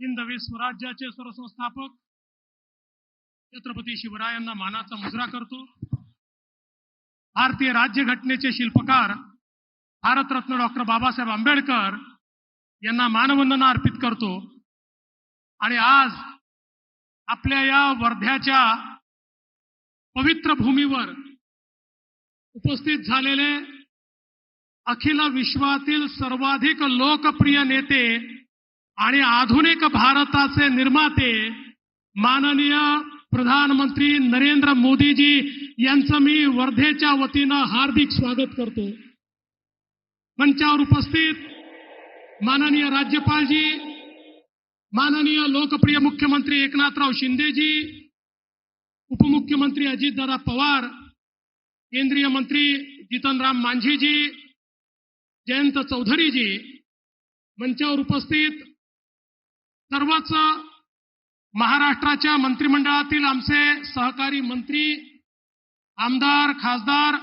हिंदवी स्वराज्याचे स्वरसंस्थापक छत्रपती शिवरायांना मानाचा मुजरा करतो. भारतीय राज्यघटनेचे शिल्पकार भारतरत्न डॉक्टर बाबासाहेब आंबेडकर यांना मानवंदना अर्पित करतो. आणि आज आपल्या या वर्ध्याच्या पवित्र भूमीवर उपस्थित झालेले अखिल विश्वातील सर्वाधिक लोकप्रिय नेते आणि आधुनिक भारताचे निर्माते माननीय प्रधानमंत्री नरेंद्र मोदीजी यांचं मी वर्धेच्या वतीनं हार्दिक स्वागत करतो. मंचावर उपस्थित माननीय राज्यपालजी माननीय लोकप्रिय मुख्यमंत्री एकनाथराव शिंदेजी उपमुख्यमंत्री अजितदादा पवार केंद्रीय मंत्री जितनराम मांझीजी जयंत चौधरीजी मंचावर उपस्थित सर्वच महाराष्ट्राच्या मंत्रिमंडळातील आमचे सहकारी मंत्री आमदार खासदार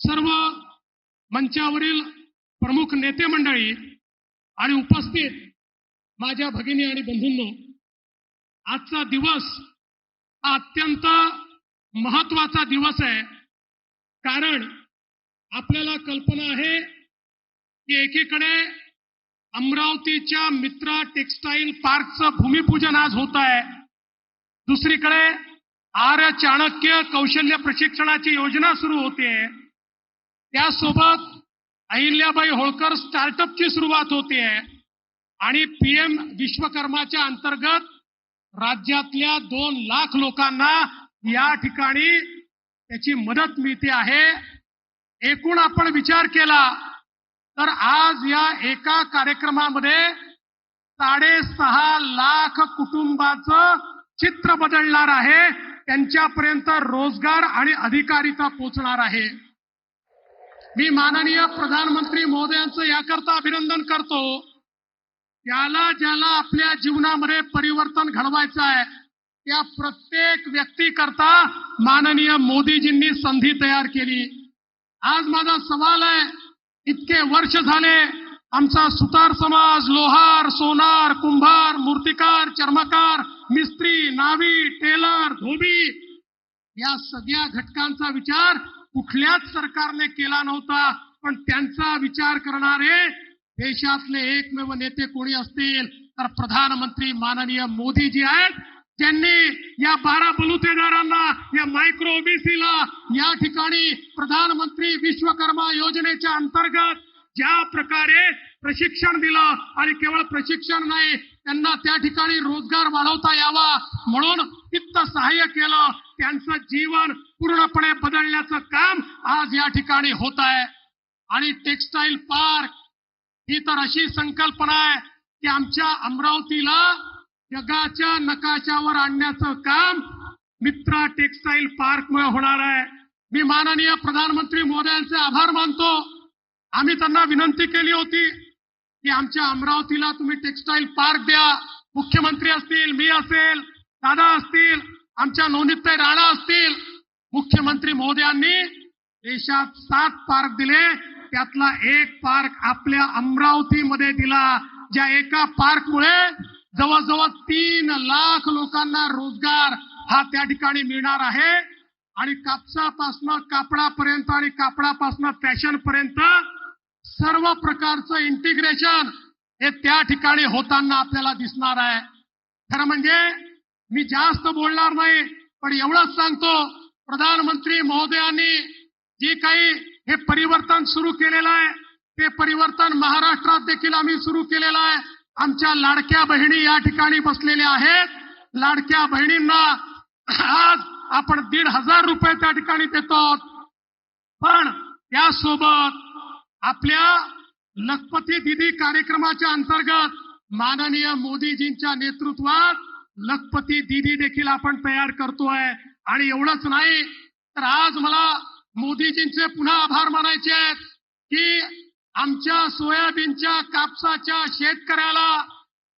सर्व मंचावरील प्रमुख नेते मंडळी आणि उपस्थित माझ्या भगिनी आणि बंधूंनो आजचा दिवस हा अत्यंत महत्त्वाचा दिवस आहे. कारण आपल्याला कल्पना आहे की एकीकडे अमरावतीच्या मित्रा टेक्सटाईल पार्कचं भूमिपूजन आज होत आहे. दुसरीकडे आर्य चाणक्य कौशल्य प्रशिक्षणाची योजना सुरू होते. त्यासोबत अहिल्याबाई होळकर स्टार्टअपची सुरुवात होते. आणि पीएम विश्वकर्माच्या अंतर्गत राज्यातल्या दोन लाख लोकांना या ठिकाणी त्याची मदत मिळते आहे. एकूण आपण विचार केला तर आज या एका कार्यक्रमामध्ये साडेसहा लाख कुटुंबाचं चित्र बदलणार आहे. त्यांच्यापर्यंत रोजगार आणि अधिकारिता पोचणार आहे. मी माननीय प्रधानमंत्री महोदयांचं याकरता अभिनंदन करतो. त्याला ज्याला आपल्या जीवनामध्ये परिवर्तन घडवायचं आहे त्या प्रत्येक व्यक्ती करता माननीय मोदीजींनी संधी तयार केली. आज माझा सवाल आहे इतके वर्ष झाले आमचा सुतार समाज लोहार सोनार कुंभार मूर्तिकार चर्मकार मिस्त्री नावी टेलर धोबी या सगळ्या घटकांचा विचार कुठल्याच सरकारने केला नव्हता. पण त्यांचा विचार करणारे देशातले एकमेव नेते कोणी असतील? तर प्रधानमंत्री माननीय मोदी जी आहेत. ज्यांनी या बारा बलुतेदारांना या मायक्रो ओबीसीला या ठिकाणी प्रधानमंत्री विश्वकर्मा योजनेच्या अंतर्गत ज्या प्रकारे प्रशिक्षण दिलं आणि केवळ प्रशिक्षण नाही त्यांना त्या ठिकाणी रोजगार वाढवता यावा म्हणून वित्त सहाय्य केलं. त्यांचं जीवन पूर्णपणे बदलण्याचं काम आज या ठिकाणी होत आहे. आणि टेक्सटाईल पार्क ही तर अशी संकल्पना आहे की आमच्या अमरावतीला जगाच्या नकाशावर आणण्याचं काम मित्रा टेक्सटाईल पार्कमुळे होणार आहे. मी माननीय प्रधानमंत्री मोदयांचे आभार मानतो. आम्ही त्यांना विनंती केली होती की आमच्या अमरावतीला तुम्ही टेक्सटाईल पार्क द्या. मुख्यमंत्री असतील मी असेल दादा असतील आमच्या नवनीतताई राणा असतील. मुख्यमंत्री मोदयांनी देशात सात पार्क दिले. त्यातला एक पार्क आपल्या अमरावतीमध्ये दिला. ज्या एका पार्कमुळे जवळजवळ तीन लाख लोकांना रोजगार हा त्या ठिकाणी मिळणार आहे. आणि कापसापासनं कापडापर्यंत आणि कापडापासनं फॅशन पर्यंत सर्व प्रकारचं इंटिग्रेशन हे त्या ठिकाणी होताना आपल्याला दिसणार आहे. खरं म्हणजे मी जास्त बोलणार नाही पण एवढंच सांगतो प्रधानमंत्री महोदयांनी जे काही हे परिवर्तन सुरू केलेलं आहे ते परिवर्तन महाराष्ट्रात देखील आम्ही सुरू केलेलं आहे. आमच्या लाडक्या बहिणी या ठिकाणी बसलेल्या आहेत. लाडक्या बहिणींना आज आपण दीड हजार रुपये त्या ठिकाणी देतो पण त्यासोबत आपल्या लखपती दिदी कार्यक्रमाच्या अंतर्गत माननीय मोदीजींच्या नेतृत्वात लखपती दिदी देखील आपण तयार करतोय. आणि एवढंच नाही तर आज मला मोदीजींचे पुन्हा आभार मानायचे आहेत की आमच्या सोयाबीनच्या कापसाच्या शेतकऱ्याला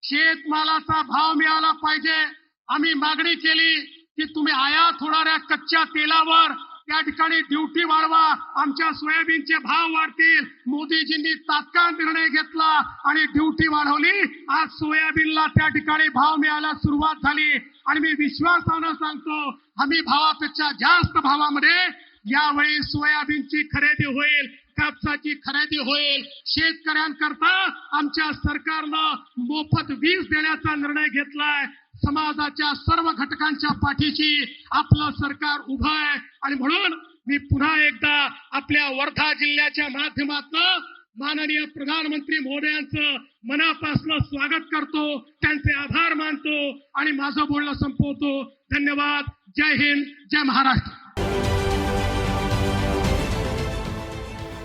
शेतमालाचा भाव मिळाला पाहिजे. आम्ही मागणी केली की तुम्ही आयात होणाऱ्या कच्च्या तेलावर त्या ठिकाणी ड्युटी वाढवा आमच्या सोयाबीनचे भाव वाढतील. मोदीजींनी तात्काळ निर्णय घेतला आणि ड्युटी वाढवली. आज सोयाबीनला त्या ठिकाणी भाव मिळायला सुरुवात झाली. आणि मी विश्वासानं सांगतो हमी भावापेक्षा जास्त भावामध्ये यावेळी सोयाबीनची खरेदी होईल. कापसाची खरेदी होईल. शेतकऱ्यांकरता आमच्या सरकारनं मोफत वीज देण्याचा निर्णय घेतलाय. समाजाच्या सर्व घटकांच्या पाठीशी आपलं सरकार उभं आहे. आणि म्हणून मी पुन्हा एकदा आपल्या वर्धा जिल्ह्याच्या माध्यमातून माननीय प्रधानमंत्री मोदयांचं मनापासून स्वागत करतो. त्यांचे आभार मानतो आणि माझं बोलणं संपवतो. धन्यवाद. जय हिंद. जय महाराष्ट्र.